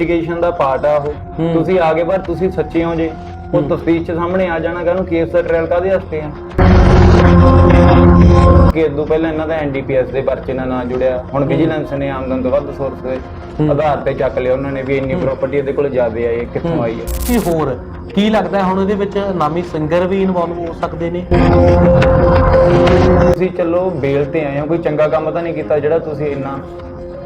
Investigation ਦਾ part ਆ ਉਹ। ਤੁਸੀਂ ਆਗੇ ਪਰ ਤੁਸੀਂ ਸੱਚੇ ਹੋ ਜੇ। ਉਹ ਤਫਤੀਸ਼ ਚ ਸਾਹਮਣੇ ਆ ਜਾਣਾ ਕਾਹਨੂੰ ਕੇਸ ਦਾ ਟ੍ਰਾਇਲ ਕਾਦੇ ਵਾਸਤੇ ਆ? ਕਿ ਇਦੋਂ ਪਹਿਲਾਂ ਇਹਨਾਂ ਦਾ ਐਨਡੀਪੀਐਸ ਦੇ ਪਰਚੇ ਨਾਲ ਨਾਂ ਜੁੜਿਆ। ਹੁਣ ਵਿਜੀਲੈਂਸ ਨੇ ਆਮਦਨ ਤੋਂ ਵੱਧ ਸੋਰਸ ਦੇ ਆਧਾਰ ਤੇ ਚੱਕ ਲਿਆ ਉਹਨਾਂ ਨੇ ਵੀ ਇੰਨੀ ਪ੍ਰਾਪਰਟੀ ਇਹਦੇ ਕੋਲ ਜ਼ਿਆਦੇ ਆਈ ਹੈ ਕਿੱਥੋਂ ਆਈ ਹੈ? ਕੀ ਹੋਰ ਕੀ ਲੱਗਦਾ ਹੁਣ ਇਹਦੇ ਵਿੱਚ ਨਾਮੀ ਸਿੰਗਰ ਵੀ ਇਨਵੋਲਵ ਹੋ ਸਕਦੇ ਨੇ? ਤੁਸੀਂ ਚਲੋ ਬੇਲ ਤੇ ਆਏ ਹੋ ਕੋਈ ਚੰਗਾ ਕੰਮ ਤਾਂ ਨਹੀਂ ਕੀਤਾ ਜਿਹੜਾ ਤੁਸੀਂ ਇੰਨਾ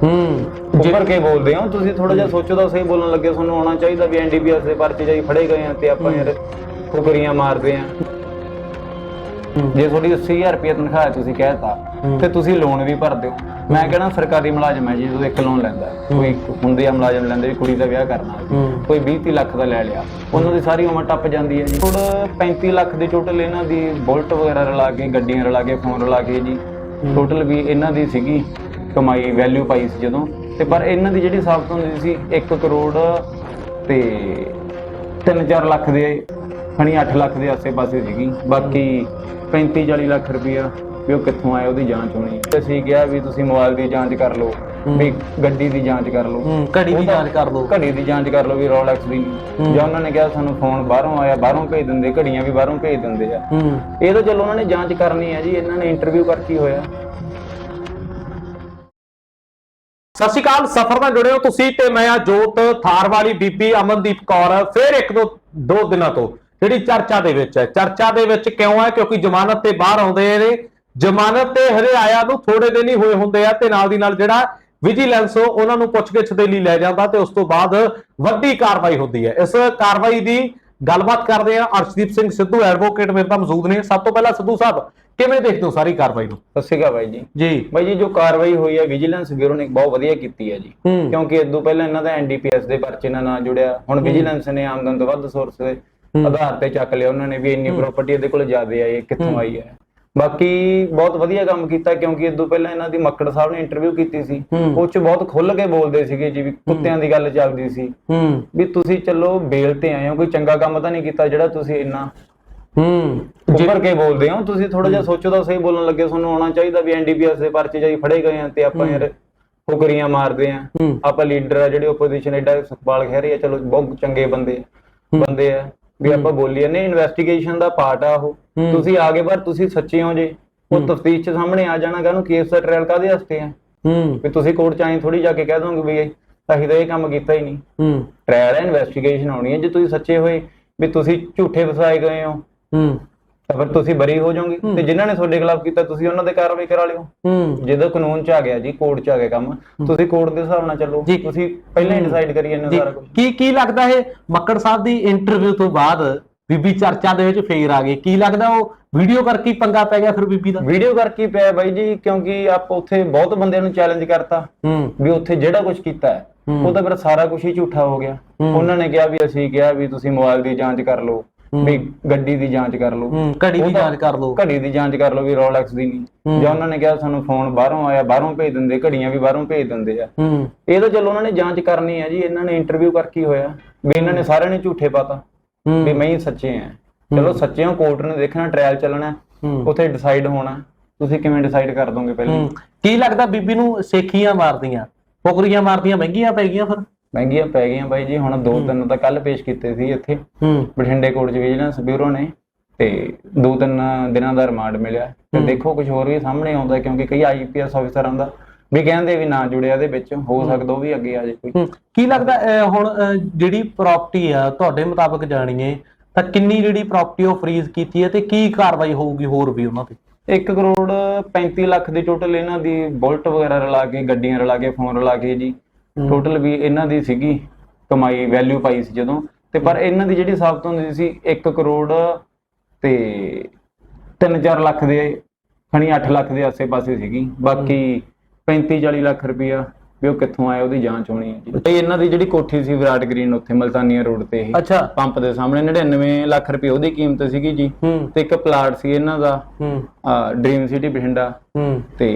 ਹੂੰ। ਉੱਪਰ ਕੇ ਬੋਲਦੇ ਹੋ। ਤੁਸੀਂ ਥੋੜਾ ਜਿਹਾ ਸੋਚੋ ਤਾਂ ਸਹੀ ਬੋਲਣ ਲੱਗੇ। ਤੁਹਾਨੂੰ ਆਉਣਾ ਚਾਹੀਦਾ ਵੀ ਐਨਡੀਪੀਐਸ ਦੇ ਪਰਚੇ ਜਾਈ ਫੜੇ ਗਏ ਆ ਤੇ ਆਪਾਂ ਯਾਰ ਕੁਕਰੀਆਂ ਮਾਰਦੇ ਆ। ਜੇ ਤੁਹਾਡੀ 80000 ਰੁਪਏ ਤਨਖਾਹ ਹੈ ਤੁਸੀਂ ਕਹਿਤਾ। ਤੇ ਤੁਸੀਂ ਲੋਨ ਵੀ ਭਰਦੇ ਹੋ ਮੈਂ ਕਹਿੰਦਾ ਸਰਕਾਰੀ ਮੁਲਾਜ਼ਮ ਹੈ ਜੀ ਜਦੋਂ ਇੱਕ ਲੋਨ ਲੈਂਦਾ। ਕੋਈ ਹੁੰਦੇ ਆ ਮੁਲਾਜ਼ਮ ਲੈਂਦੇ ਵੀ ਕੁੜੀ ਦਾ ਵਿਆਹ ਕਰਨਾ। ਕੋਈ 20 30 ਲੱਖ ਦਾ ਲੈ ਲਿਆ। ਉਹਨਾਂ ਦੀ ਸਾਰੀ ਉਮਰ ਟੱਪ ਜਾਂਦੀ ਹੈ ਜੀ। ਥੋੜਾ 35 ਲੱਖ ਦੇ ਟੋਟਲ ਇਹਨਾਂ ਦੀ ਬੁਲਟ ਵਗੈਰਾ ਰਲਾ ਕੇ ਗੱਡੀਆਂ ਰਲਾ ਕੇ ਫੋਨ ਰਲਾ ਕੇ ਜੀ। ਟੋਟਲ ਵੀ ਇਹਨਾਂ ਦੀ ਸੀਗੀ। ਕਮਾਈ ਵੈਲਿਊ ਪਾਈ ਸੀ ਜਦੋਂ। ਤੇ ਪਰ ਇਹਨਾਂ ਦੀ ਜਿਹੜੀ ਸਾਬਤ ਹੁੰਦੀ ਸੀ 1 ਕਰੋੜ ਤੇ 3-4 ਲੱਖ ਦੇ ਖਣੀ 8 ਲੱਖ ਦੇ ਆਸੇ-ਪਾਸੇ ਸੀਗੀ। ਬਾਕੀ 35 40 ਲੱਖ ਰੁਪਇਆ ਵੀ ਉਹ ਕਿੱਥੋਂ ਆਇਆ ਉਹਦੀ ਜਾਂਚ ਹੋਣੀ। ਅਸੀਂ ਕਿਹਾ ਵੀ ਤੁਸੀਂ ਮੋਬਾਈਲ ਦੀ ਜਾਂਚ ਕਰ ਲਓ ਵੀ ਗੱਡੀ ਦੀ ਜਾਂਚ ਕਰ ਲਓ। ਘੜੀ ਦੀ ਜਾਂਚ ਕਰ ਲਓ। ਘੜੀ ਦੀ ਜਾਂਚ ਕਰ ਲਓ ਵੀ ਰੋਲੈਕਸ ਦੀ। ਜਾਂ ਉਹਨਾਂ ਨੇ ਕਿਹਾ ਸਾਨੂੰ ਫੋਨ ਬਾਹਰੋਂ ਆਇਆ ਬਾਹਰੋਂ ਭੇਜ ਦਿੰਦੇ ਘੜੀਆਂ ਵੀ ਬਾਹਰੋਂ ਭੇਜ ਦਿੰਦੇ ਆ। ਇਹ ਤਾਂ ਚਲੋ ਉਹਨਾਂ ਨੇ ਜਾਂਚ ਕਰਨੀ ਹੈ ਜੀ ਇਹਨਾਂ ਨੇ ਇੰਟਰਵਿਊ ਕਰਕੇ ਹੋਇਆ। ਸਤਿ ਸ਼੍ਰੀ ਅਕਾਲ, ਸਫਰ ਨਾਲ ਜੁੜੇ ਹੋ ਤੁਸੀਂ ਤੇ ਮੈਂ ਆ ਜੋਤ ਥਾਰ ਵਾਲੀ, ਬੀਬੀ ਅਮਨਦੀਪ ਕੌਰ, ਫਿਰ ਇੱਕ ਦੋ ਦੋ ਦਿਨਾਂ ਤੋਂ ਜਿਹੜੀ ਚਰਚਾ ਦੇ ਵਿੱਚ ਹੈ। ਚਰਚਾ ਦੇ ਵਿੱਚ ਕਿਉਂ ਹੈ? ਕਿਉਂਕਿ ਜ਼ਮਾਨਤ ਤੇ ਬਾਹਰ ਆਉਂਦੇ ਨੇ। ਜ਼ਮਾਨਤ ਤੇ ਹਰਿਆਇਆ ਨੂੰ ਥੋੜੇ ਦਿਨ ਹੀ ਹੋਏ ਹੁੰਦੇ ਆ ਤੇ ਨਾਲ ਦੀ ਨਾਲ ਜਿਹੜਾ ਵਿਜੀਲੈਂਸ ਉਹਨਾਂ ਨੂੰ ਪੁੱਛਗਿੱਛ ਦੇ ਲਈ ਲੈ ਜਾਂਦਾ ਤੇ ਉਸ ਤੋਂ ਬਾਅਦ ਵੱਡੀ ਕਾਰਵਾਈ ਹੁੰਦੀ ਹੈ। ਇਸ ਕਾਰਵਾਈ ਦੀ ਗੱਲਬਾਤ ਕਰਦੇ ਆ ਅਰਸ਼ਦੀਪ ਸਿੰਘ ਸਿੱਧੂ ਐਡਵੋਕੇਟ ਮੇਰੇ ਨਾਲ ਮੌਜੂਦ ਨੇ। ਸਭ ਤੋਂ ਪਹਿਲਾਂ ਸਿੱਧੂ ਸਾਹਿਬ ਕਿਵੇਂ ਦੇਖਦੇ ਹੋ ਸਾਰੀ ਕਾਰਵਾਈ ਨੂੰ? ਸਤਿ ਸ਼੍ਰੀ ਅਕਾਲ ਬਾਈ ਜੀ। ਜੀ। ਬਾਈ ਜੀ ਜੋ ਕਾਰਵਾਈ ਹੋਈ ਹੈ ਵਿਜੀਲੈਂਸ ਬਿਊਰੋ ਨੇ ਬਹੁਤ ਵਧੀਆ ਕੀਤੀ ਹੈ ਜੀ। ਕਿਉਂਕਿ ਇਦੋਂ ਪਹਿਲਾਂ ਇਹਨਾਂ ਦਾ ਐਨਡੀਪੀਐਸ ਦੇ ਪਰਚੇ ਨਾਲ ਨਾਂ ਜੁੜਿਆ। ਹੁਣ ਵਿਜੀਲੈਂਸ ਨੇ ਆਮਦਨ ਤੋਂ ਵੱਧ ਸੋਰਸ ਦੇ ਆਧਾਰ ਤੇ ਚੱਕ ਲਿਆ ਉਹਨਾਂ ਨੇ ਵੀ ਇੰਨੀ ਪ੍ਰਾਪਰਟੀ ਇਹਦੇ ਕੋਲ ਜ਼ਿਆਦੇ ਆਈ ਹੈ ਕਿੱਥੋਂ ਆਈ ਹੈ। ਬਾਕੀ ਬਹੁਤ ਵਧੀਆ ਕੰਮ ਕੀਤਾ ਕਿਉਂਕਿ ਇਦੋਂ ਪਹਿਲਾਂ ਇਹਨਾਂ ਦੀ ਮੱਕੜ ਸਾਹਿਬ ਨੇ ਇੰਟਰਵਿਊ ਕੀਤੀ ਸੀ। ਉਹ ਚ ਬਹੁਤ ਖੁੱਲ ਕੇ ਬੋਲਦੇ ਸੀਗੇ ਜੀ ਵੀ ਕੁੱਤਿਆਂ ਦੀ ਗੱਲ ਚੱਲਦੀ ਸੀ। ਵੀ ਤੁਸੀਂ ਚੱਲੋ ਬੇਲ ਤੇ ਆਏ ਹੋ ਕੋਈ ਚੰਗਾ ਕੰਮ ਤਾਂ ਨਹੀਂ ਕੀਤਾ ਜਿਹੜਾ ਤੁਸੀਂ ਇੰਨਾ ਹੂੰ। ਉੱਪਰ ਕੇ ਬੋਲਦੇ ਹੋ। ਤੁਸੀਂ ਥੋੜਾ ਜਿਹਾ ਸੋਚੋ ਤਾਂ ਸਹੀ ਬੋਲਣ ਲੱਗੇ। ਤੁਹਾਨੂੰ ਆਉਣਾ ਚਾਹੀਦਾ ਵੀ ਐਨਡੀਪੀਐਸ ਦੇ ਪਰਚੇ ਜਾਈ ਫੜੇ ਗਏ ਆ ਤੇ ਆਪਾਂ ਯਾਰ ਕੁਕਰੀਆਂ ਮਾਰਦੇ ਆ। ਆਪਾਂ ਲੀਡਰ ਆ ਜਿਹੜੇ ਆਪੋਜੀਸ਼ਨ ਐਡਾ ਸੁਖਪਾਲ ਖਹਿਰੇ ਆ। ਚਲੋ ਬਹੁਤ ਚੰਗੇ ਬੰਦੇ ਬੰਦੇ ਆ। ਵੀ ਆਪਾਂ ਬੋਲੀਏ। ਨੇ ਇਨਵੈਸਟੀਗੇਸ਼ਨ ਦਾ ਪਾਰਟ ਆ ਉਹ। ਤੁਸੀਂ ਆਗੇ ਪਰ ਤੁਸੀਂ ਸੱਚੇ ਹੋ ਜੇ। ਉਹ ਤਫਤੀਸ਼ ਚ ਸਾਹਮਣੇ ਆ ਜਾਣਾ ਕਾਹਨੂੰ ਕੇਸ ਦਾ ਟ੍ਰਾਇਲ ਕਾਦੇ ਵਾਸਤੇ ਆ? ਹੂੰ। ਵੀ ਤੁਸੀਂ ਕੋਰਟ ਚ ਆਏ ਥੋੜੀ ਜਾ ਕੇ ਕਹਿ ਦੋਗੇ ਵੀ ਅਸੀਂ ਤਾਂ ਇਹ ਕੰਮ ਕੀਤਾ ਹੀ ਨਹੀਂ। ਹੂੰ। ਟ੍ਰਾਇਲ ਇਨਵੈਸਟੀਗੇਸ਼ਨ ਹੋਣੀ ਹੈ ਜੇ ਤੁਸੀਂ ਸੱਚੇ ਹੋਏ ਵੀ ਤੁਸੀਂ ਝੂਠੇ ਫਸਾਏ ਗਏ ਹੋ ਹੂੰ। ਤਾਂ ਫਿਰ ਤੁਸੀਂ ਬਰੀ ਹੋ ਜਾਓਗੇ। ਤੇ ਜਿਨ੍ਹਾਂ ਨੇ ਤੁਹਾਡੇ ਖਿਲਾਫ ਕੀਤਾ ਤੁਸੀਂ ਉਹਨਾਂ ਤੇ ਕਾਰਵਾਈ ਕਰਾ ਲਿਓ। ਹੂੰ। ਜਦੋਂ ਕਾਨੂੰਨ ਚ ਆ ਗਿਆ ਜੀ ਕੋਰਟ ਚ ਆ ਗਿਆ ਕੰਮ ਤੁਸੀਂ ਕੋਰਟ ਦੇ ਹਿਸਾਬ ਨਾਲ ਚੱਲੋ। ਤੁਸੀਂ ਪਹਿਲਾਂ ਹੀ ਡਿਸਾਈਡ ਕਰੀ ਜਾਂਦੇ ਸਾਰਾ ਕੁਝ। ਕੀ ਕੀ ਲੱਗਦਾ ਹੈ ਮੱਕੜ ਸਾਹਿਬ ਦੀ ਇੰਟਰਵਿਊ ਤੋਂ ਬਾਅਦ ਬੀਬੀ ਚਰਚਾ ਦੇ ਵਿੱਚ ਫੇਰ ਆ ਗਏ? ਕੀ ਲੱਗਦਾ ਉਹ ਵੀਡੀਓ ਕਰਕੇ ਪੰਗਾ ਪੈ ਗਿਆ ਫਿਰ ਬੀਬੀ ਦਾ? ਵੀਡੀਓ ਕਰਕੇ ਪਿਆ ਬਾਈ ਜੀ ਕਿਉਂਕਿ ਆਪ ਉੱਥੇ ਬਹੁਤ ਬੰਦਿਆਂ ਨੂੰ ਚੈਲੰਜ ਕਰਤਾ। ਵੀ ਉੱਥੇ ਜਿਹੜਾ ਕੁਝ ਕੀਤਾ ਹੈ। ਉਹ ਤਾਂ ਫਿਰ ਸਾਰਾ ਕੁਝ ਹੀ ਝੂਠਾ ਹੋ ਗਿਆ। ਉਹਨਾਂ ਨੇ ਕਿਹਾ ਵੀ ਅਸੀਂ ਕਿਹਾ ਵੀ ਤੁਸੀਂ ਮੋਬਾਈਲ ਦੀ ਜਾਂਚ ਕਰ ਲਓ। ਵੀ ਗੱਡੀ ਦੀ ਜਾਂਚ ਕਰ ਲਓ। ਘੜੀ ਦੀ ਜਾਂਚ ਕਰ ਲਓ। ਘੜੀ ਦੀ ਜਾਂਚ ਕਰ ਲਓ ਵੀ ਰੋਲੈਕਸ ਦੀ ਨਹੀਂ। ਜਾਂ ਉਹਨਾਂ ਨੇ ਕਿਹਾ ਸਾਨੂੰ ਫੋਨ ਬਾਹਰੋਂ ਆਇਆ ਬਾਹਰੋਂ ਭੇਜ ਦਿੰਦੇ ਘੜੀਆਂ ਵੀ ਬਾਹਰੋਂ ਭੇਜ ਦਿੰਦੇ ਆ। ਇਹ ਤਾਂ ਚਲੋ ਉਹਨਾਂ ਨੇ ਜਾਂਚ ਕਰਨੀ ਹੈ ਜੀ ਇਹਨਾਂ ਨੇ ਇੰਟਰਵਿਊ ਕਰਕੇ ਹੀ ਹੋਇਆ? ਵੀ ਇਹਨਾਂ ਨੇ ਸਾਰਿਆਂ ਨੇ ਝੂਠੇ ਪਾਤਾ। ਵੀ ਮੈਂ ਹੀ ਸੱਚੇ ਆ। ਚਲੋ ਸੱਚੇ ਹੋ ਕੋਰਟ ਨੇ ਦੇਖਣਾ ਟ੍ਰਾਇਲ ਚੱਲਣਾ। ਉੱਥੇ ਡਿਸਾਈਡ ਹੋਣਾ। ਤੁਸੀਂ ਕਿਵੇਂ ਡਿਸਾਈਡ ਕਰ ਦੋਗੇ ਪਹਿਲਾਂ? ਕੀ ਲੱਗਦਾ ਬੀਬੀ ਨੂੰ ਸੇਖੀਆਂ ਮਾਰਦੀਆਂ? ਫੁਕਰੀਆਂ ਮਾਰਦੀਆਂ ਮਹਿੰਗੀਆਂ ਪੈ ਗਈਆਂ ਫਿਰ? ਮਹਿੰਗੀਆਂ ਪੈ ਗਈਆਂ ਬਾਈ ਜੀ ਹੁਣ ਦੋ ਤਿੰਨ ਤਾਂ ਕੱਲ ਪੇਸ਼ ਕੀਤੇ ਸੀ ਇੱਥੇ। ਬਠਿੰਡੇ ਕੋਰਟ ਚ ਵਿਜੀਲੈਂਸ ਬਿਊਰੋ ਨੇ ਤੇ ਦੋ ਤਿੰਨ ਦਿਨਾਂ ਦਾ ਰਿਮਾਂਡ ਮਿਲਿਆ। ਤੇ ਦੇਖੋ ਕੁਝ ਹੋਰ ਵੀ ਸਾਹਮਣੇ ਆਉਂਦਾ ਕਿਉਂਕਿ ਕਈ ਆਈਪੀਐਸ ਅਫਸਰਾਂ ਦਾ ਵੀ ਕਹਿੰਦੇ ਵੀ ਨਾ ਜੁੜਿਆ ਇਹਦੇ ਵਿੱਚ ਹੋ ਸਕਦਾ ਉਹ ਵੀ ਅੱਗੇ ਆ ਜਾਏ ਕੋਈ। ਕੀ ਲੱਗਦਾ ਹੁਣ ਜਿਹੜੀ ਪ੍ਰਾਪਰਟੀ ਆ ਤੁਹਾਡੇ ਮੁਤਾਬਕ ਜਾਣੀਏ ਤਾਂ ਕਿੰਨੀ ਜਿਹੜੀ ਪ੍ਰਾਪਰਟੀ ਉਹ ਫਰੀਜ਼ ਕੀਤੀ ਹੈ ਤੇ ਕੀ ਕਾਰਵਾਈ ਹੋਊਗੀ ਹੋਰ ਵੀ ਉਹਨਾਂ ਤੇ? 1 ਕਰੋੜ 35 ਲੱਖ ਦੀ ਟੋਟਲ ਇਹਨਾਂ ਦੀ ਬੁਲਟ ਵਗੈਰਾ ਰਲਾ ਕੇ ਗੱਡੀਆਂ ਰਲਾ ਕੇ ਫੋਨ ਰਲਾ ਕੇ ਜੀ। ਟੋਟਲ ਵੀ ਇਹਨਾਂ ਦੀ ਸੀਗੀ ਕਮਾਈ ਵੈਲਿਊ ਪਾਈ ਸੀ ਜਦੋਂ। ਤੇ ਪਰ ਇਹਨਾਂ ਦੀ ਜਿਹੜੀ ਸਾਬਤ ਹੁੰਦੀ ਸੀ 1 ਕਰੋੜ ਤੇ 3-4 ਲੱਖ ਦੇ ਖਣੀ 8 ਲੱਖ ਦੇ ਆਸੇ-ਪਾਸੇ ਸੀਗੀ। ਬਾਕੀ 35-40 ਲੱਖ ਰੁਪਇਆ ਵੀ ਉਹ ਕਿੱਥੋਂ ਆਇਆ ਉਹਦੀ ਜਾਂਚ ਹੋਣੀ ਹੈ ਜੀ। ਤੇ ਇਹਨਾਂ ਦੀ ਜਿਹੜੀ ਕੋਠੀ ਸੀ ਵਿਰਾਟ ਗ੍ਰੀਨ ਉੱਥੇ ਮਲਤਾਨੀਆ ਰੋਡ ਤੇ ਇਹ ਅੱਛਾ। ਪੰਪ ਦੇ ਸਾਹਮਣੇ 99 ਲੱਖ ਰੁਪਏ ਉਹਦੀ ਕੀਮਤ ਸੀਗੀ ਜੀ। ਤੇ ਇੱਕ ਪਲਾਟ ਸੀ ਇਹਨਾਂ ਦਾ ਹੂੰ। Dream city Bathinda. ਹੂੰ। ਤੇ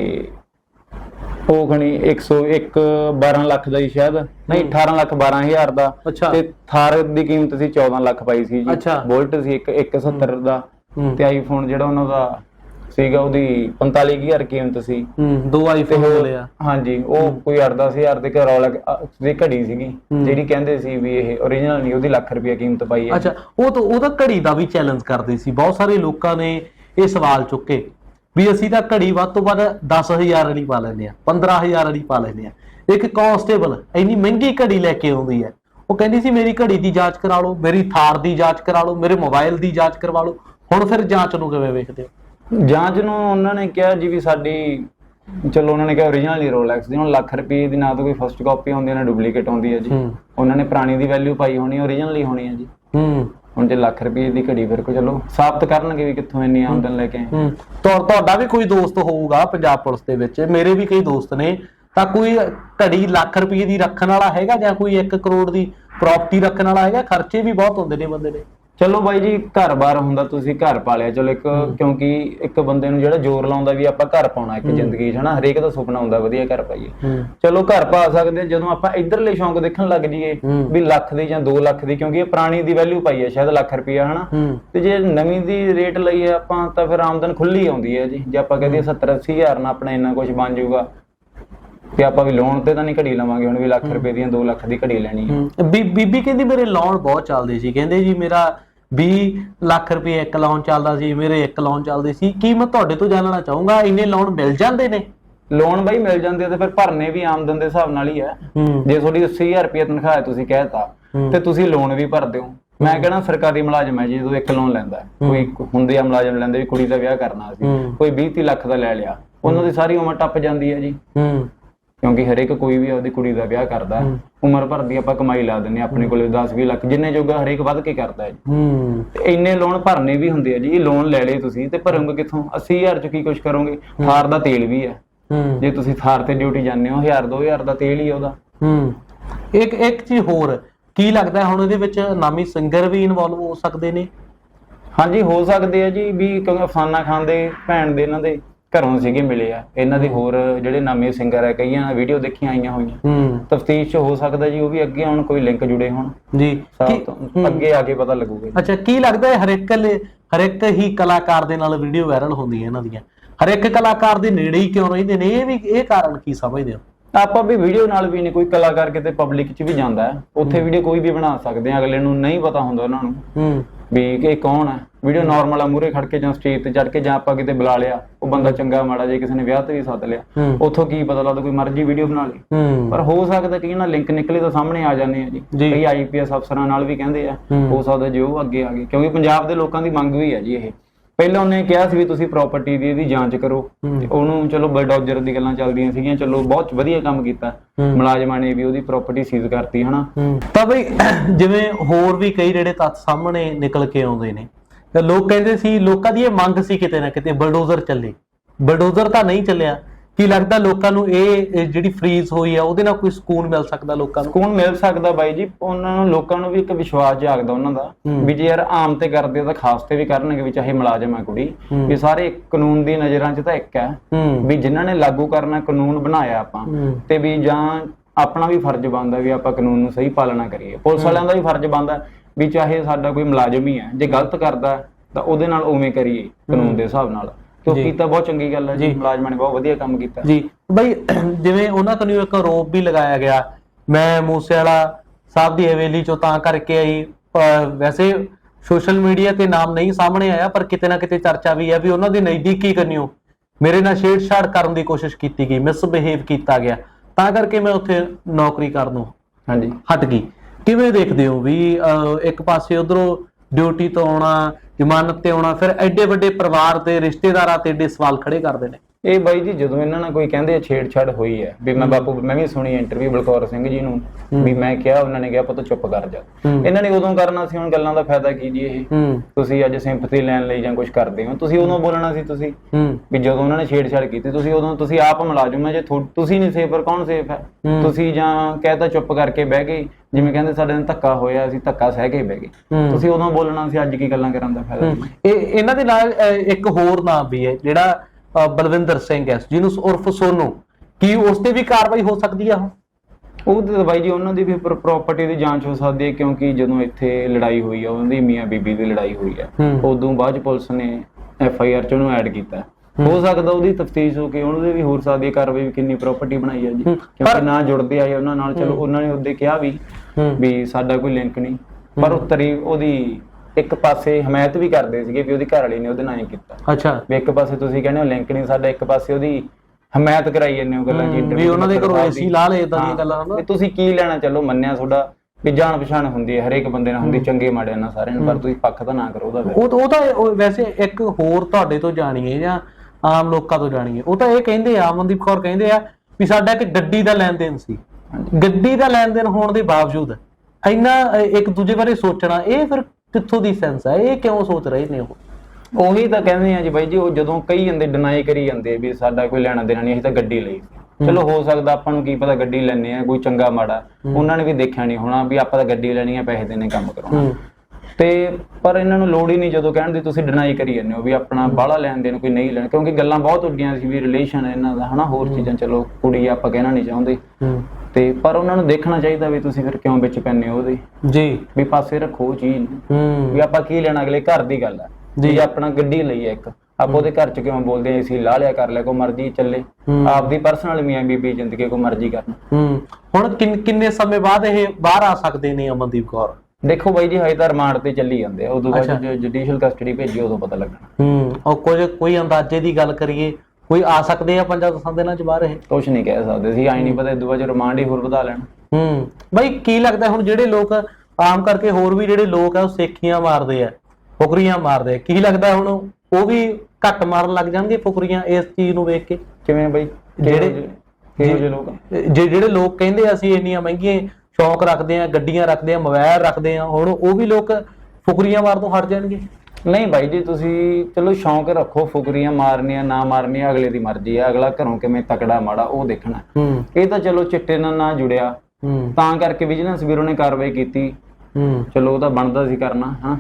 ਉਹ ਖਣੀ 101 12 ਲੱਖ ਦਾ ਹੀ ਸ਼ਾਇਦ। ਨਹੀਂ 18 ਲੱਖ 12000 ਦਾ। ਤੇ ਥਾਰ ਦੀ ਕੀਮਤ ਸੀ 14 ਲੱਖ ਪਾਈ ਸੀ ਜੀ। ਬੁਲਟ ਸੀ ਇੱਕ 170 ਦਾ। ਤੇ ਆਈਫੋਨ ਜਿਹੜਾ ਉਹਨਾਂ ਦਾ ਸੀਗਾ ਉਹਦੀ 45000 ਕੀਮਤ ਸੀ। ਹੂੰ ਦੋ ਆਈਫੋਨ ਮਿਲੇ ਆ। ਹਾਂਜੀ ਉਹ ਕੋਈ 8-10000 ਦੇ ਘਰ ਵਾਲਾ ਦੀ ਘੜੀ ਸੀਗੀ। ਜਿਹੜੀ ਕਹਿੰਦੇ ਸੀ ਵੀ ਇਹ origignal ਨਹੀਂ ਉਹਦੀ ਲੱਖ ਰੁਪਏ ਕੀਮਤ ਪਾਈ ਹੈ। ਅੱਛਾ ਉਹ ਤਾਂ ਉਹਦਾ ਘੜੀ ਦਾ ਵੀ ਚੈਲੰਜ ਕਰਦੇ ਸੀ। ਬਹੁਤ ਸਾਰੇ ਲੋਕਾਂ ਨੇ ਇਹ ਸਵਾਲ ਚੁੱਕੇ। ਵੀ ਅਸੀਂ ਤਾਂ ਘੜੀ ਵੱਧ ਤੋਂ ਵੱਧ 10000 ਵਾਲੀ ਪਾ ਲੈਂਦੇ ਆ 15000 ਵਾਲੀ ਪਾ ਲੈਂਦੇ ਆ ਇੱਕ ਕਾਂਸਟੇਬਲ ਇੰਨੀ ਮਹਿੰਗੀ ਘੜੀ ਲੈ ਕੇ ਆਉਂਦੀ ਹੈ। ਉਹ ਕਹਿੰਦੀ ਸੀ ਮੇਰੀ ਘੜੀ ਦੀ ਜਾਂਚ ਕਰਾ ਲਓ ਮੇਰੀ ਥਾਰ ਦੀ ਜਾਂਚ ਕਰਾ ਲਓ ਮੇਰੇ ਮੋਬਾਈਲ ਦੀ ਜਾਂਚ ਕਰਵਾ ਲਓ। ਹੁਣ ਫਿਰ ਜਾਂਚ ਨੂੰ ਕਿਵੇਂ ਵੇਖਦੇ ਹੋ? ਜਾਂਚ ਨੂੰ ਉਹਨਾਂ ਨੇ ਕਿਹਾ ਜੀ ਵੀ ਸਾਡੀ ਚਲੋ ਉਹਨਾਂ ਨੇ ਕਿਹਾ origignal ਹੀ Rolex ਦੀ ਹੁਣ ਲੱਖ ਰੁਪਏ ਦੀ ਨਾ ਤਾਂ ਕੋਈ ਫਸਟ ਕਾਪੀ ਹੁੰਦੀ ਹੈ ਨਾ ਡੁਪਲੀਕੇਟ ਹੁੰਦੀ ਹੈ ਜੀ। ਉਹਨਾਂ ਨੇ ਪੁਰਾਣੀ ਦੀ ਵੈਲਿਊ ਪਾਈ ਹੋਣੀ origignal ਹੀ ਹੋਣੀ ਹੈ ਜੀ। ਹੂੰ। ਹੁਣ ਜੇ ਲੱਖ ਰੁਪਏ ਦੀ ਘੜੀ ਫਿਰ ਕੋ ਚਲੋ, ਸਾਬਤ ਕਰਨਗੇ ਵੀ ਕਿੱਥੋਂ ਇੰਨੀ ਆਮਦਨ ਲੈ ਕੇ ਆਏ। ਹੂੰ ਤੁਹਾ- ਤੁਹਾਡਾ ਵੀ ਕੋਈ ਦੋਸਤ ਹੋਊਗਾ ਪੰਜਾਬ ਪੁਲਿਸ ਦੇ ਵਿੱਚ, ਮੇਰੇ ਵੀ ਕਈ ਦੋਸਤ ਨੇ, ਤਾਂ ਕੋਈ ਘੜੀ ਲੱਖ ਰੁਪਏ ਦੀ ਰੱਖਣ ਵਾਲਾ ਹੈਗਾ ਜਾਂ ਕੋਈ 1 ਕਰੋੜ ਦੀ ਪ੍ਰਾਪਰਟੀ ਰੱਖਣ ਵਾਲਾ ਹੈਗਾ? ਖਰਚੇ ਵੀ ਬਹੁਤ ਹੁੰਦੇ ਨੇ ਬੰਦੇ ਦੇ। ਚਲੋ ਬਾਈ ਜੀ ਘਰ-ਬਾਰ ਹੁੰਦਾ ਤੁਸੀਂ ਘਰ ਪਾਲਿਆ। ਚਲੋ ਇੱਕ ਕਿਉਂਕਿ ਇੱਕ ਬੰਦੇ ਨੂੰ ਜਿਹੜਾ ਜ਼ੋਰ ਲਾਉਂਦਾ ਵੀ ਆਪਾਂ ਘਰ ਪਾਉਣਾ ਇੱਕ ਜ਼ਿੰਦਗੀ 'ਚ ਹਨਾ? ਹਰੇਕ ਦਾ ਸੁਪਨਾ ਹੁੰਦਾ ਵਧੀਆ ਘਰ ਪਾਈਏ। ਚਲੋ ਘਰ ਪਾ ਸਕਦੇ ਹਾਂ, ਜਦੋਂ ਆਪਾਂ ਇਧਰਲੇ ਸ਼ੌਂਕ ਦੇਖਣ ਲੱਗ ਜਾਈਏ। ਵੀ ਲੱਖ ਦੀ ਜਾਂ 2 ਲੱਖ ਦੀ ਕਿਉਂਕਿ ਇਹ ਪੁਰਾਣੀ ਦੀ ਵੈਲਿਊ ਪਾਈ ਹੈ ਸ਼ਾਇਦ ਲੱਖ ਰੁਪਈਆ ਹਨਾ? ਤੇ ਜੇ ਨਵੀਂ ਦੀ ਰੇਟ ਲਈਏ ਆਪਾਂ ਤਾਂ ਫਿਰ ਆਮਦਨ ਖੁੱਲੀ ਆਉਂਦੀ ਹੈ ਜੀ। ਜੇ ਆਪਾਂ ਕਹਦੇ 70 80 ਹਜ਼ਾਰ ਨਾਲ ਆਪਣਾ ਇੰਨਾ ਕੁਝ ਬਣ ਜਾਊਗਾ ਤੇ ਆਪਾਂ ਵੀ ਲੋਨ ਤੇ ਤਾਂ ਨਹੀਂ ਘੜੀ ਲਵਾਂਗੇ ਹੁਣ ਵੀ ਲੱਖ ਰੁਪਏ ਦੀਆਂ 2 ਲੱਖ ਦੀ ਘੜੀ ਲੈਣੀ ਹੈ। ਬੀ- ਬੀਬੀ ਕਹਿੰਦੀ ਮੇਰੇ ਲੋਨ ਬਹੁਤ ਚੱਲਦੇ ਸੀ। ਕਹਿੰਦੇ ਜੀ ਮੇਰਾ 20 ਲੱਖ ਰੁਪਏ ਇੱਕ ਲੋਨ ਚੱਲਦਾ ਸੀ ਮੇਰੇ ਇੱਕ ਲੋਨ ਚੱਲਦੇ ਸੀ। ਕੀ ਮੈਂ ਤੁਹਾਡੇ ਤੋਂ ਜਾਣਨਾ ਚਾਹੂੰਗਾ? ਇੰਨੇ ਲੋਨ ਮਿਲ ਜਾਂਦੇ ਨੇ। ਲੋਨ ਬਾਈ ਮਿਲ ਜਾਂਦੇ ਆ ਤੇ ਫਿਰ ਭਰਨੇ ਵੀ ਆਮਦਨ ਦੇ ਹਿਸਾਬ ਨਾਲ ਹੀ ਹੈ ਹੂੰ। ਜੇ ਤੁਹਾਡੀ 80000 ਰੁਪਏ ਤਨਖਾਹ ਹੈ ਤੁਸੀਂ ਕਹਿਤਾ ਹੂੰ। ਤੇ ਤੁਸੀਂ ਲੋਨ ਵੀ ਭਰਦੇ ਹੋ ਮੈਂ ਕਹਿਣਾ ਸਰਕਾਰੀ ਮੁਲਾਜ਼ਮ ਹੈ ਜੀ ਜਦੋਂ ਇੱਕ ਲੋਨ ਲੈਂਦਾ ਹੈ। ਕੋਈ ਹੁੰਦੇ ਆ ਮੁਲਾਜ਼ਮ ਲੈਂਦੇ ਵੀ ਕੁੜੀ ਦਾ ਵਿਆਹ ਕਰਨਾ ਸੀ। ਹੂੰ। ਕੋਈ 20 30 ਲੱਖ ਦਾ ਲੈ ਲਿਆ। ਉਹਨਾਂ ਦੀ ਸਾਰੀ ਉਮਰ ਟੱਪ ਜਾਂਦੀ ਹੈ ਜੀ। ਹੂੰ। ਕਿਉਂਕਿ ਹਰੇਕ ਕੋਈ ਵੀ ਆਪਦੀ ਕੁੜੀ ਦਾ ਵਿਆਹ ਕਰਦਾ। ਉਮਰ ਭਰ ਦੀ ਆਪਾਂ ਕਮਾਈ ਲਾ ਹਾਂ ਆਪਣੇ ਕੋਲੇ 10 20 ਲੱਖ ਜਿੰਨੇ ਜੋਗਾ ਹਰੇਕ ਵੱਧ ਕੇ ਕਰਦਾ ਹੈ ਜੀ। ਹੂੰ। ਤੇ ਇੰਨੇ ਲੋਨ ਭਰਨੇ ਵੀ ਹੁੰਦੇ ਆ ਜੀ ਇਹ ਲੋਨ ਲੈ ਲਏ ਤੁਸੀਂ ਤੇ ਭਰੋਗੇ ਕਿੱਥੋਂ? 80000 ਚ ਕੀ ਕੁਝ ਕਰੋਗੇ? ਥਾਰ ਦਾ ਤੇਲ ਵੀ ਹੈ। ਹੂੰ। ਜੇ ਤੁਸੀਂ ਥਾਰ ਤੇ ਡਿਊਟੀ ਜਾਂਦੇ ਹੋ 1000 2000 ਦਾ ਤੇਲ ਹੀ ਆ ਉਹਦਾ। ਹੂੰ। ਇੱਕ ਇੱਕ ਚੀਜ਼ ਹੋਰ ਕੀ ਲੱਗਦਾ ਹੁਣ ਇਹਦੇ ਵਿੱਚ ਨਾਮੀ ਸਿੰਗਰ ਵੀ ਇਨਵੋਲਵ ਹੋ ਸਕਦੇ ਨੇ? ਹਾਂਜੀ ਹੋ ਸਕਦੇ ਆ ਜੀ ਵੀ ਕਿਉਂਕਿ ਅਫਸਾਨਾ ਖਾਨ ਦੇ ਭੈਣ ਦੇ ਇਹਨਾਂ ਦੇ। ਘਰੋਂ ਸੀਗੇ ਮਿਲੇ ਆ। ਇਹਨਾਂ ਦੇ ਹੋਰ ਜਿਹੜੇ ਨਾਮੀ ਸਿੰਗਰ ਆ ਕਈਆਂ ਵੀਡੀਓ ਦੇਖੀਆਂ ਆਈਆਂ ਹੋਈਆਂ। ਹੂੰ। ਤਫਤੀਸ਼ ਚ ਹੋ ਸਕਦਾ ਜੀ ਉਹ ਵੀ ਅੱਗੇ ਆਉਣ ਕੋਈ ਲਿੰਕ ਜੁੜੇ ਹੋਣ। ਜੀ। ਹੂੰ। ਅੱਗੇ ਆ ਕੇ ਪਤਾ ਲੱਗੂਗਾ। ਅੱਛਾ ਕੀ ਲੱਗਦਾ ਹੈ ਹਰ ਇੱਕ ਹਰ ਇੱਕ ਹੀ ਕਲਾਕਾਰ ਦੇ ਨਾਲ ਵੀਡੀਓ ਵਾਇਰਲ ਹੁੰਦੀਆਂ ਇਹਨਾਂ ਦੀਆਂ? ਹਰ ਇੱਕ ਕਲਾਕਾਰ ਦੇ ਨੇੜੇ ਹੀ ਕਿਉਂ ਰਹਿੰਦੇ ਨੇ? ਇਹ ਵੀ ਇਹ ਕਾਰਨ ਕੀ ਸਮਝਦੇ ਹੋ? ਆਪਾਂ ਵੀ ਵੀਡੀਓ ਨਾਲ ਵੀ ਨਹੀਂ ਕੋਈ ਕਲਾਕਾਰ ਕਿਤੇ ਪਬਲਿਕ ਚ ਵੀ ਜਾਂਦਾ। ਹੈ। ਉੱਥੇ ਵੀਡੀਓ ਕੋਈ ਵੀ ਬਣਾ ਸਕਦੇ ਆ ਅਗਲੇ ਨੂੰ ਨਹੀਂ ਪਤਾ ਹੁੰਦਾ ਉਹਨਾਂ ਨੂੰ। ਹੂੰ। ਵੀ ਇਹ ਕੌਣ ਹੈ ਵੀਡੀਓ ਨਾਰਮਲ ਆ ਮੂਰੇ ਖੜ ਕੇ ਜਾਂ ਸਟੇਜ ਤੇ ਚੜ ਕੇ ਜਾਂ ਆਪਾਂ ਕਿਤੇ ਬੁਲਾ ਲਿਆ ਉਹ ਬੰਦਾ ਚੰਗਾ ਮਾੜਾ ਜੇ ਕਿਸੇ ਨੇ ਵਿਆਹ ਤੇ ਵੀ ਸੱਦ ਲਿਆ ਉੱਥੋਂ ਕੀ ਪਤਾ ਲੱਗਦਾ ਕੋਈ ਮਰਜ਼ੀ ਵੀਡੀਓ ਬਣਾ ਲਈ ਪਰ ਹੋ ਸਕਦਾ ਕਿ ਇਹਨਾਂ ਲਿੰਕ ਨਿਕਲੇ ਤਾਂ ਸਾਹਮਣੇ ਆ ਜਾਂਦੇ ਆ ਜੀ। ਕਈ ਆਈਪੀਐਸ ਅਫਸਰਾਂ ਨਾਲ ਵੀ ਕਹਿੰਦੇ ਆ ਹੂੰ। ਹੋ ਸਕਦਾ ਜੇ ਉਹ ਅੱਗੇ ਆ ਗਏ। ਕਿਉਂਕਿ ਪੰਜਾਬ ਦੇ ਲੋਕਾਂ ਦੀ ਮੰਗ ਵੀ ਹੈ ਜੀ ਇਹ। ਪਹਿਲਾਂ ਉਹਨੇ ਕਿਹਾ ਸੀ ਵੀ ਤੁਸੀਂ ਪ੍ਰਾਪਰਟੀ ਦੀ ਇਹਦੀ ਜਾਂਚ ਕਰੋ। ਤੇ ਉਹਨੂੰ ਚਲੋ ਬਲਡੋਜ਼ਰ ਦੀ ਗੱਲਾਂ ਚੱਲਦੀਆਂ ਸੀਗੀਆਂ ਚਲੋ ਬਹੁਤ ਵਧੀਆ ਕੰਮ ਕੀਤਾ। ਮੁਲਾਜ਼ਮਾਂ ਨੇ ਵੀ ਉਹਦੀ ਪ੍ਰਾਪਰਟੀ ਸੀਜ਼ ਕਰਤੀ ਹਨਾ? ਤਾਂ ਬਈ ਜਿਵੇਂ ਹੋਰ ਵੀ ਕਈ ਜਿਹੜੇ ਤੱਥ ਸਾਹਮਣੇ ਨਿਕਲ ਕੇ ਆਉਂਦੇ ਨੇ ਤੇ ਲੋਕ ਕਹਿੰਦੇ ਸੀ ਲੋਕਾਂ ਦੀ ਇਹ ਮੰਗ ਸੀ ਕਿਤੇ ਨਾ ਕਿਤੇ ਬਲਡੋਜ਼ਰ ਚੱਲੇ। ਬਲਡੋਜ਼ਰ ਤਾਂ ਨਹੀਂ ਚੱਲਿਆ। ਕੀ ਲੱਗਦਾ ਲੋਕਾਂ ਨੂੰ ਇਹ ਜਿਹੜੀ ਫਰੀਜ਼ ਹੋਈ ਆ ਉਹਦੇ ਨਾਲ ਕੋਈ ਸਕੂਨ ਮਿਲ ਸਕਦਾ ਲੋਕਾਂ ਨੂੰ? ਸਕੂਨ ਮਿਲ ਸਕਦਾ ਬਾਈ ਜੀ ਉਹਨਾਂ ਨੂੰ ਲੋਕਾਂ ਨੂੰ ਵੀ ਇੱਕ ਵਿਸ਼ਵਾਸ ਜਾਗਦਾ ਉਹਨਾਂ ਦਾ। ਵੀ ਜੇ ਯਾਰ ਆਮ ਤੇ ਕਰਦੇ ਆ ਤਾਂ ਖਾਸ ਤੇ ਵੀ ਕਰਨਗੇ ਵੀ ਚਾਹੇ ਮੁਲਾਜ਼ਮ ਕੁੜੀ। ਵੀ ਸਾਰੇ ਕਾਨੂੰਨ ਦੀ ਨਜ਼ਰਾਂ 'ਚ ਤਾਂ ਇੱਕ ਹੈ। ਵੀ ਜਿਨ੍ਹਾਂ ਨੇ ਲਾਗੂ ਕਰਨਾ ਕਾਨੂੰਨ ਬਣਾਇਆ ਆਪਾਂ ਤੇ ਵੀ ਜਾਂ ਆਪਣਾ ਵੀ ਫਰਜ਼ ਬਣਦਾ ਵੀ ਆਪਾਂ ਕਾਨੂੰਨ ਨੂੰ ਸਹੀ ਪਾਲਣਾ ਕਰੀਏ। ਪੁਲਿਸ ਵਾਲਿਆਂ ਦਾ ਵੀ ਫਰਜ਼ ਬਣਦਾ ਵੀ ਚਾਹੇ ਸਾਡਾ ਕੋਈ ਮੁਲਾਜ਼ਮ ਹੀ ਹੈ ਜੇ ਗਲਤ ਕਰਦਾ ਤਾਂ ਉਹਦੇ ਨਾਲ ਉਵੇਂ ਕਰੀਏ ਕਾਨੂੰਨ ਦੇ ਹਿਸਾਬ ਨਾਲ। ਕਿਉਂ ਜੀ। ਕੀਤਾ ਬਹੁਤ ਚੰਗੀ ਗੱਲ ਹੈ ਜੀ। ਮੁਲਾਜ਼ਮਾਂ ਨੇ ਬਹੁਤ ਵਧੀਆ ਕੰਮ ਕੀਤਾ। ਜੀ। ਬਈ ਜਿਵੇਂ ਉਹਨਾਂ ਤੋਂ ਇੱਕ ਆਰੋਪ ਵੀ ਲਗਾਇਆ ਗਿਆ ਮੈਂ ਮੂਸੇ ਵਾਲਾ ਸਾਹਿਬ ਦੀ ਹਵੇਲੀ ਚੋਂ ਤਾਂ ਕਰਕੇ ਆਈ ਵੈਸੇ ਸੋਸ਼ਲ ਮੀਡੀਆ ਤੇ ਨਾਮ ਨਹੀਂ ਸਾਹਮਣੇ ਆਇਆ ਪਰ ਕਿਤੇ ਨਾ ਕਿਤੇ ਚਰਚਾ ਵੀ ਹੈ ਵੀ ਉਹਨਾਂ ਦੇ ਨਜ਼ਦੀਕੀ ਕਰਨਿਓ ਮੇਰੇ ਨਾਲ ਛੇੜਛਾੜ ਕਰਨ ਦੀ ਕੋਸ਼ਿਸ਼ ਕੀਤੀ ਗਈ ਮਿਸਬਿਹੇਵ ਕੀਤਾ ਗਿਆ। ਤਾਂ ਕਰਕੇ ਮੈਂ ਉੱਥੇ ਨੌਕਰੀ ਕਰਨ ਹਾਂਜੀ। ਹਟ ਗਈ। ਕਿਵੇਂ ਦੇਖਦੇ ਹੋ ਵੀ ਇੱਕ ਪਾਸੇ ਉਧਰੋਂ ਡਿਊਟੀ ਤੋਂ ਆਉਣਾ ਜ਼ਮਾਨਤ ਤੇ ਆਉਣਾ, ਫਿਰ ਐਡੇ ਵੱਡੇ ਪਰਿਵਾਰ ਤੇ ਰਿਸ਼ਤੇਦਾਰਾਂ ਤੇ ਐਡੇ ਸਵਾਲ ਖੜੇ ਕਰਦੇ ਨੇ। ਇਹ ਬਾਈ ਜੀ ਜਦੋਂ ਇਹਨਾਂ ਨਾਲ ਕੋਈ ਕਹਿੰਦੇ ਆ ਛੇੜਛਾੜ ਹੋਈ ਹੈ ਵੀ ਮੈਂ ਬਾਪੂ ਮੈਂ ਵੀ ਸੁਣੀ ਇੰਟਰਵਿਊ ਬਲਕੌਰ ਸਿੰਘ ਜੀ ਨੂੰ ਵੀ ਮੈਂ ਕਿਹਾ ਉਹਨਾਂ ਨੇ ਕਿਹਾ ਪੁੱਤ ਚੁੱਪ ਕਰ ਜਾ। ਇਹਨਾਂ ਨੇ ਉਦੋਂ ਕਰਨਾ ਸੀ ਹੁਣ ਗੱਲਾਂ ਦਾ ਫਾਇਦਾ ਕੀ ਜੀ ਇਹ? ਤੁਸੀਂ ਅੱਜ ਸਿੰਪਥੀ ਲੈਣ ਲਈ ਜਾਂ ਕੁਝ ਕਰਦੇ ਹੋ ਤੁਸੀਂ ਉਦੋਂ ਬੋਲਣਾ ਸੀ ਤੁਸੀਂ ਵੀ ਜਦੋਂ ਉਹਨਾਂ ਨੇ ਛੇੜਛਾੜ ਕੀਤੀ ਤੁਸੀਂ ਉਦੋਂ ਤੁਸੀਂ ਆਪ ਮੁਲਾਜ਼ਮ ਹੈ ਜੇ ਤੁਸੀਂ ਨਹੀਂ ਸੇਫ ਪਰ ਕੌਣ ਸੇਫ ਹੈ। ਤੁਸੀਂ ਜਾਂ ਕਹਿਤਾ ਚੁੱਪ ਕਰਕੇ ਬਹਿ ਗਏ ਜਿਵੇਂ ਕਹਿੰਦੇ ਸਾਡੇ ਨਾਲ ਧੱਕਾ ਹੋਇਆ ਅਸੀਂ ਧੱਕਾ ਸਹਿ ਕੇ ਬਹਿ ਗਏ। ਤੁਸੀਂ ਉਦੋਂ ਬੋਲਣਾ ਸੀ ਅੱਜ ਕੀ ਗੱਲਾਂ ਕਰਨ ਦਾ ਫਾਇਦਾ ਇਹ ਇਹਨਾਂ ਦੇ ਨਾਲ ਇੱਕ ਹੋਰ ਨਾਮ ਵੀ ਹੈ ਜਿਹੜਾ ਬਲਵਿੰਦਰ ਸਿੰਘ ਹੈ ਜਿਹਨੂੰ ਉਰਫ ਸੋਨੂ। ਕੀ ਉਸ ਤੇ ਵੀ ਕਾਰਵਾਈ ਹੋ ਸਕਦੀ ਆ ਉਹ? ਤੇ ਬਾਈ ਜੀ ਉਹਨਾਂ ਦੀ ਵੀ ਪ੍ਰਾਪਰਟੀ ਦੀ ਜਾਂਚ ਹੋ ਸਕਦੀ ਹੈ ਕਿਉਂਕਿ ਜਦੋਂ ਇੱਥੇ ਲੜਾਈ ਹੋਈ ਆ ਉਹਨਾਂ ਦੀ ਮੀਆਂ ਬੀਬੀ ਦੀ ਲੜਾਈ ਹੋਈ ਆ। ਉਦੋਂ ਬਾਅਦ ਪੁਲਿਸ ਨੇ ਐਫ ਆਈ ਆਰ ਚ ਉਹਨੂੰ ਐਡ ਕੀਤਾ। ਹੋ। ਸਕਦਾ ਉਹਦੀ ਤਫਤੀਸ਼ ਹੋ ਕੇ ਉਹਨਾਂ ਦੇ ਵੀ ਹੋਰ ਸਕਦੀ ਹੈ ਕਾਰਵਾਈ ਵੀ ਕਿੰਨੀ ਪ੍ਰਾਪਰਟੀ ਬਣਾਈ ਹੈ ਜੀ ਕਿਉਂਕਿ ਨਾ ਜੁੜਦੇ ਆਏ ਉਹਨਾਂ ਨਾਲ ਚਲੋ ਉਹਨਾਂ ਨੇ ਉਹਦੇ ਕਿਹਾ ਵੀ ਵੀ ਸਾਡਾ ਕੋਈ ਲਿੰਕ ਨਹੀਂ। ਪਰ ਉੱਤਰੀ ਉਹਦੀ ਇੱਕ ਪਾਸੇ ਹਮਾਇਤ ਵੀ ਕਰਦੇ ਸੀਗੇ ਵੀ ਉਹਦੀ ਘਰ ਵਾਲੀ ਨੇ ਉਹਦੇ ਨਾਲ ਹੀ ਕੀਤਾ। ਅੱਛਾ। ਵੀ ਇੱਕ ਪਾਸੇ ਤੁਸੀਂ ਕਹਿੰਦੇ ਹੋ ਲਿੰਕ ਨਹੀਂ ਸਾਡਾ ਇੱਕ ਪਾਸੇ ਉਹਦੀ ਹਮਾਇਤ ਕਰਾਈ ਜਾਂਦੇ ਹੋ ਗੱਲਾਂ ਜੀ ਵੀ ਉਹਨਾਂ ਦੇ ਘਰੋਂ ਦੀ। ਲਾ ਲਏ ਏਦਾਂ ਦੀਆਂ ਗੱਲਾਂ ਹਨਾ। ਵੀ ਤੁਸੀਂ ਕੀ ਲੈਣਾ ਚਲੋ ਮੰਨਿਆ ਤੁਹਾਡਾ ਵੀ ਜਾਣ ਪਛਾਣ ਹੁੰਦੀ ਹੈ ਹਰੇਕ ਬੰਦੇ ਨਾਲ ਹੁੰਦੀ ਚੰਗੇ ਮਾੜੇ ਨਾਲ ਸਾਰਿਆਂ ਪਰ ਤੁਸੀਂ ਪੱਖ ਤਾਂ ਨਾ ਕਰੋ ਉਹਦਾ ਉਹ ਤਾਂ ਉਹ ਤਾਂ ਵੈਸੇ ਇੱਕ ਹੋਰ ਤੁਹਾਡੇ ਤੋਂ ਜਾਣੀਏ ਜਾਂ ਆਮ ਲੋਕਾਂ ਤੋਂ ਜਾਣੀਏ ਉਹ ਤਾਂ ਇਹ ਕਹਿੰਦੇ ਆ ਅਮਨਦੀਪ ਕੌਰ ਕਹਿੰਦੇ ਆ ਵੀ ਸਾਡਾ ਇੱਕ ਗੱਡੀ ਦਾ ਲੈਣ ਦੇਣ ਸੀ ਗੱਡੀ ਦਾ ਲੈਣ ਦੇਣ ਹੋਣ ਦੇ ਬਾਵਜੂਦ ਇੰਨਾ ਇੱਕ ਦੂਜੇ ਬਾਰੇ ਸੋਚਣਾ ਇਹ ਫਿਰ ਕਿੱਥੋਂ ਦੀ ਸੈਂਸ ਹੈ ਇਹ ਕਿਉਂ ਸੋਚ ਰਹੇ ਨੇ ਉਹ? ਉਹੀ ਤਾਂ ਕਹਿੰਦੇ ਆ ਜੀ ਬਾਈ ਜੀ ਉਹ ਜਦੋਂ ਕਈ ਜਾਂਦੇ ਡਿਨਾਈ ਕਰੀ ਜਾਂਦੇ ਵੀ ਸਾਡਾ ਕੋਈ ਲੈਣਾ ਦੇਣਾ ਨਹੀਂ ਅਸੀਂ ਤਾਂ ਗੱਡੀ ਲਈ। ਚਲੋ ਹੋ ਸਕਦਾ ਆਪਾਂ ਨੂੰ ਕੀ ਪਤਾ ਗੱਡੀ ਲੈਣੇ ਆ ਕੋਈ ਚੰਗਾ ਮਾੜਾ। ਉਹਨਾਂ ਨੇ ਵੀ ਦੇਖਿਆ ਨਹੀਂ ਹੋਣਾ ਵੀ ਆਪਾਂ ਤਾਂ ਗੱਡੀ ਲੈਣੀ ਆ ਪੈਸੇ ਦੇਣੇ ਕੰਮ ਕਰਾਉਣਾ। ਤੇ ਪਰ ਇਹਨਾਂ ਨੂੰ ਲੋੜ ਹੀ ਨਹੀਂ ਜਦੋਂ ਕਹਿਣ ਦੀ ਤੁਸੀਂ ਡਿਨਾਈ ਕਰੀ ਜਾਂਦੇ ਹੋ ਵੀ ਆਪਣਾ ਬਾਹਲਾ ਲੈਣ ਦੇਣ ਕੋਈ ਨਹੀਂ ਲੈਣ ਕਿਉਂਕਿ ਗੱਲਾਂ ਬਹੁਤ ਉੱਡੀਆਂ ਸੀ ਵੀ ਰਿਲੇਸ਼ਨ ਇਹਨਾਂ ਦਾ ਹਨਾ ਹੋਰ ਚੀਜ਼ਾਂ ਚਲੋ ਕੁੜੀ ਆਪਾਂ ਕਹਿਣਾ ਨਹੀਂ ਚਾਹੁੰਦੇ। ਤੇ ਪਰ ਉਹਨਾਂ ਨੂੰ ਦੇਖਣਾ ਚਾਹੀਦਾ ਵੀ ਤੁਸੀਂ ਫਿਰ ਕਿਉਂ ਵਿੱਚ ਪੈਂਦੇ ਹੋ ਉਹਦੇ? ਜੀ। ਵੀ ਪਾਸੇ ਰੱਖੋ ਚੀਜ਼ ਨੂੰ। ਹੂੰ। ਵੀ ਆਪਾਂ ਕੀ ਲੈਣਾ ਅਗਲੇ ਘਰ ਦੀ ਗੱਲ ਹੈ ਜੀ। ਆਪਣਾ ਗੱਡੀ ਲਈ ਇੱਕ। ਆਪਾਂ ਉਹਦੇ ਘਰ ਚ ਕਿਉਂ ਬੋਲਦੇ ਆ ਅਸੀਂ ਲਾ ਲਿਆ ਕਰ ਲਿਆ ਕੋ ਮਰਜ਼ੀ ਚੱਲੇ। ਹੂੰ। ਆਪਦੀ ਪਰਸਨਲ ਮੀਆਂ ਬੀਬੀ ਜ਼ਿੰਦਗੀ ਕੋ ਮਰਜ਼ੀ ਕਰਨ। ਹੂੰ। ਹੁਣ ਕਿੰਨੇ ਸਮੇਂ ਬਾਅਦ ਇਹ ਬਾਹਰ ਆ ਸਕਦੇ ਨੇ ਅਮਨਦੀਪ ਕੌਰ? ਦੇਖੋ ਬਾਈ ਜੀ ਹਜੇ ਤਾਂ ਰਿਮਾਂਡ ਤੇ ਚੱਲੀ ਜਾਂਦੇ ਆ। ਉਦੋਂ। ਬਾਅਦ ਜੁਡੀਸ਼ੀਅਲ ਕਸਟਡੀ ਭੇਜੀ ਉਦੋਂ ਪਤਾ ਲੱਗਣਾ। ਹੂੰ ਉਹ ਕੁਝ ਕੋਈ ਅੰਦਾਜ਼ੇ ਦੀ ਗੱਲ ਕਰੀਏ ਕੋਈ ਆ ਸਕਦੇ ਆ ਪੰਜਾਂ ਦਸਾਂ ਦਿਨਾਂ ਚ ਬਾਹਰ ਇਹ? ਕੁਝ ਨਹੀਂ ਕਹਿ ਸਕਦੇ ਸੀ ਆਈ ਨਹੀਂ ਪਤਾ ਇਦੋਂ ਬਾਅਦ ਰਿਮਾਂਡ ਹੀ ਹੋਰ ਵਧਾ ਲੈਣ। ਹੂੰ ਬਈ ਕੀ ਲੱਗਦਾ ਹੁਣ ਜਿਹੜੇ ਲੋਕ ਆਮ ਕਰਕੇ ਹੋਰ ਵੀ ਜਿਹੜੇ ਲੋਕ ਆ ਉਹ ਸੇਖੀਆਂ ਮਾਰਦੇ ਆ ਫੁਕਰੀਆਂ ਮਾਰਦੇ ਆ। ਕੀ ਲੱਗਦਾ ਹੁਣ ਉਹ ਵੀ ਘੱਟ ਮਾਰਨ ਲੱਗ ਜਾਣਗੇ ਫੁਕਰੀਆਂ ਇਸ ਚੀਜ਼ ਨੂੰ ਵੇਖ ਕੇ? ਕਿਵੇਂ ਬਾਈ? ਜਿਹੜੇ- ਕਿਹੋ ਜਿਹੇ ਲੋਕ ਜਿਹੜੇ ਲੋਕ ਕਹਿੰਦੇ ਅਸੀਂ ਇੰਨੀਆਂ ਮਹਿੰਗੀਆਂ ਸ਼ੌਂਕ ਰੱਖਦੇ ਆ ਗੱਡੀਆਂ ਰੱਖਦੇ ਆ ਮੋਬਾਈਲ ਰੱਖਦੇ ਆ ਹੁਣ ਉਹ ਵੀ ਲੋਕ ਫੁਕਰੀਆਂ ਮਾਰ ਤੋਂ ਹਟ ਜਾਣਗੇ। ਨਹੀਂ ਬਾਈ ਜੀ ਤੁਸੀਂ ਚਲੋ ਸ਼ੌਂਕ ਰੱਖੋ ਫੁਕਰੀਆਂ ਮਾਰਨੀਆਂ ਨਾ ਮਾਰਨੀਆਂ ਅਗਲੇ ਦੀ ਮਰਜ਼ੀ ਆ ਅਗਲਾ ਘਰੋਂ ਕਿਵੇਂ ਤਕੜਾ ਮਾੜਾ ਉਹ ਦੇਖਣਾ। ਇਹ ਤਾਂ ਚਲੋ ਚਿੱਟੇ ਨਾਲ ਨਾ ਜੁੜਿਆ। ਤਾਂ ਕਰਕੇ ਵਿਜੀਲੈਂਸ ਬਿਊਰੋ ਨੇ ਕਾਰਵਾਈ ਕੀਤੀ। ਚਲੋ ਉਹ ਤਾਂ ਬਣਦਾ ਸੀ ਕਰਨਾ ਹਾਂ।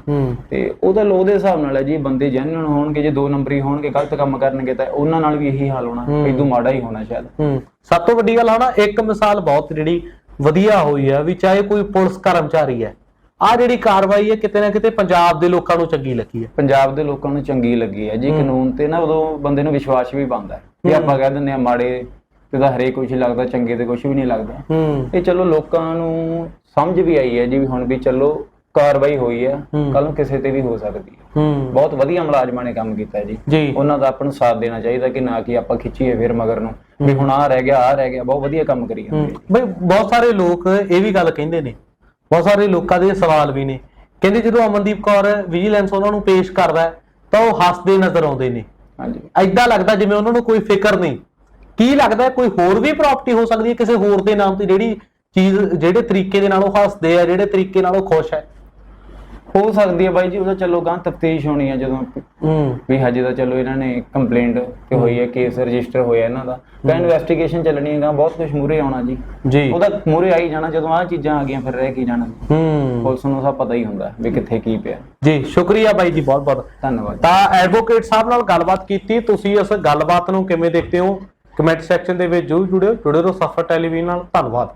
ਤੇ ਉਹਦਾ ਲੋ ਦੇ ਹਿਸਾਬ ਨਾਲ ਹੈ ਜੀ ਬੰਦੇ ਜੈਨੂਨ ਹੋਣਗੇ ਜੇ ਦੋ ਨੰਬਰੀ ਹੋਣਗੇ ਗਲਤ ਕੰਮ ਕਰਨਗੇ ਤਾਂ ਉਹਨਾਂ ਨਾਲ ਵੀ ਇਹੀ ਹਾਲ ਹੋਣਾ। ਇਦੋਂ ਮਾੜਾ ਹੀ ਹੋਣਾ ਸ਼ਾਇਦ। ਸਭ ਤੋਂ ਵੱਡੀ ਗੱਲ ਆ ਨਾ ਇੱਕ ਮਿਸਾਲ ਬਹੁਤ ਜਿਹੜੀ ਵਧੀਆ ਹੋਈ ਆ ਵੀ ਚਾਹੇ ਕੋਈ ਪੁਲਿਸ ਕਰਮਚਾਰੀ ਹੈ ਆ ਜਿਹੜੀ ਕਾਰਵਾਈ ਹੈ ਕਿਤੇ ਨਾ ਕਿਤੇ ਪੰਜਾਬ ਦੇ ਲੋਕਾਂ ਨੂੰ ਚੰਗੀ ਲੱਗੀ ਹੈ। ਪੰਜਾਬ ਦੇ ਲੋਕਾਂ ਨੂੰ ਚੰਗੀ ਲੱਗੀ ਹੈ ਜੀ ਕਾਨੂੰਨ ਤੇ ਨਾ ਉਦੋਂ ਬੰਦੇ ਨੂੰ ਵਿਸ਼ਵਾਸ ਵੀ ਪਾਉਂਦਾ ਹੈ ਜੇ ਆਪਾਂ ਕਹਿ ਦਿੰਦੇ ਆ ਮਾੜੇ ਤੇ ਤਾਂ ਹਰੇਕ ਕੁਝ ਲੱਗਦਾ ਚੰਗੇ ਤੇ ਕੁਝ ਵੀ ਨਹੀਂ ਲੱਗਦਾ। ਇਹ ਚਲੋ ਲੋਕਾਂ ਨੂੰ ਸਮਝ ਵੀ ਆਈ ਹੈ ਜੀ ਵੀ ਹੁਣ ਵੀ ਚਲੋ ਕਾਰਵਾਈ ਹੋਈ ਹੈ। ਕੱਲ ਨੂੰ ਕਿਸੇ ਤੇ ਵੀ ਹੋ ਸਕਦੀ ਹੈ। ਹੂੰ। ਬਹੁਤ ਵਧੀਆ ਮੁਲਾਜ਼ਮਾਂ ਨੇ ਕੰਮ ਕੀਤਾ ਜੀ। ਜੀ। ਉਹਨਾਂ ਦਾ ਆਪਾਂ ਨੂੰ ਸਾਥ ਦੇਣਾ ਚਾਹੀਦਾ ਕਿ ਨਾ ਕਿ ਆਪਾਂ ਖਿੱਚੀਏ ਫਿਰ ਮਗਰ ਨੂੰ। ਵੀ ਹੁਣ ਆ ਰਹਿ ਗਿਆ ਆ ਰਹਿ ਗਿਆ ਬਹੁਤ ਵਧੀਆ ਕੰਮ ਕਰੀ ਜਾਂਦੇ ਬਈ ਬਹੁਤ ਸਾਰੇ ਲੋਕ ਇਹ ਵੀ ਗੱਲ ਕਹਿੰਦੇ ਨੇ ਬਹੁਤ ਸਾਰੇ ਲੋਕਾਂ ਦੇ ਸਵਾਲ ਵੀ ਨੇ। ਕਹਿੰਦੇ ਜਦੋਂ ਅਮਨਦੀਪ ਕੌਰ ਵਿਜੀਲੈਂਸ ਉਹਨਾਂ ਨੂੰ ਪੇਸ਼ ਕਰਦਾ ਤਾਂ ਉਹ ਹੱਸਦੇ ਨਜ਼ਰ ਆਉਂਦੇ ਨੇ। ਹਾਂਜੀ। ਐਦਾਂ ਲੱਗਦਾ ਜਿਵੇਂ ਉਹਨਾਂ ਨੂੰ ਕੋਈ ਫਿਕਰ ਨਹੀਂ। ਕੀ ਲੱਗਦਾ ਕੋਈ ਹੋਰ ਵੀ ਪ੍ਰਾਪਰਟੀ ਹੋ ਸਕਦੀ ਹੈ ਕਿਸੇ ਹੋਰ ਦੇ ਨਾਮ ਤੇ ਜਿਹੜੀ ਚੀਜ਼ ਜਿਹੜੇ ਤਰੀਕੇ ਦੇ ਨਾਲ ਉਹ ਹੱਸਦੇ ਆ ਜਿਹੜੇ ਤਰੀਕੇ ਨਾਲ ਉਹ ਖੁਸ਼ ਹੈ? ਹੋ ਸਕਦੀ ਹੈ ਬਾਈ ਜੀ ਉਹਦਾ ਚਲੋ ਗਾਂ ਤਫਤੀਸ਼ ਹੋਣੀ ਹੈ ਜਦੋਂ ਹੂੰ। ਵੀ ਹਜੇ ਤਾਂ ਚਲੋ ਇਹਨਾਂ ਨੇ ਕੰਪਲੇਂਟ ਤੇ ਹੋਈ ਹੈ ਕੇਸ ਰਜਿਸਟਰ ਹੋਇਆ ਇਹਨਾਂ ਦਾ। ਤਾਂ ਇਨਵੈਸਟੀਗੇਸ਼ਨ ਚੱਲਣੀ ਹੈ ਗਾਂ ਬਹੁਤ ਕੁਝ ਮੂਰੇ ਆਉਣਾ ਜੀ। ਜੀ। ਉਹਦਾ ਮੂਰੇ ਆਈ ਜਾਣਾ ਜਦੋਂ ਆਹ ਚੀਜ਼ਾਂ ਆ ਗਈਆਂ ਫਿਰ ਰਹਿ ਕੀ ਜਾਣਾ ਹੂੰ। ਪੁਲਿਸ ਨੂੰ ਸਭ ਪਤਾ ਹੀ ਹੁੰਦਾ ਵੀ ਕਿੱਥੇ ਕੀ ਪਿਆ। ਜੀ ਸ਼ੁਕਰੀਆ ਬਾਈ ਜੀ ਬਹੁਤ ਬਹੁਤ। ਧੰਨਵਾਦ। ਤਾਂ ਐਡਵੋਕੇਟ ਸਾਹਿਬ ਨਾਲ ਗੱਲਬਾਤ ਕੀਤੀ ਤੁਸੀਂ ਇਸ ਗੱਲਬਾਤ ਨੂੰ ਕਿਵੇਂ ਦੇਖਦੇ ਹੋ? ਕਮੈਂਟ ਸੈਕਸ਼ਨ ਦੇ ਵਿੱਚ ਜਰੂਰ ਜੁੜਿਓ ਜੁੜੇ ਰਹੋ ਸਫਰ ਟੈਲੀਵਿਜ਼ਨ ਨਾਲ। ਧੰਨਵਾਦ।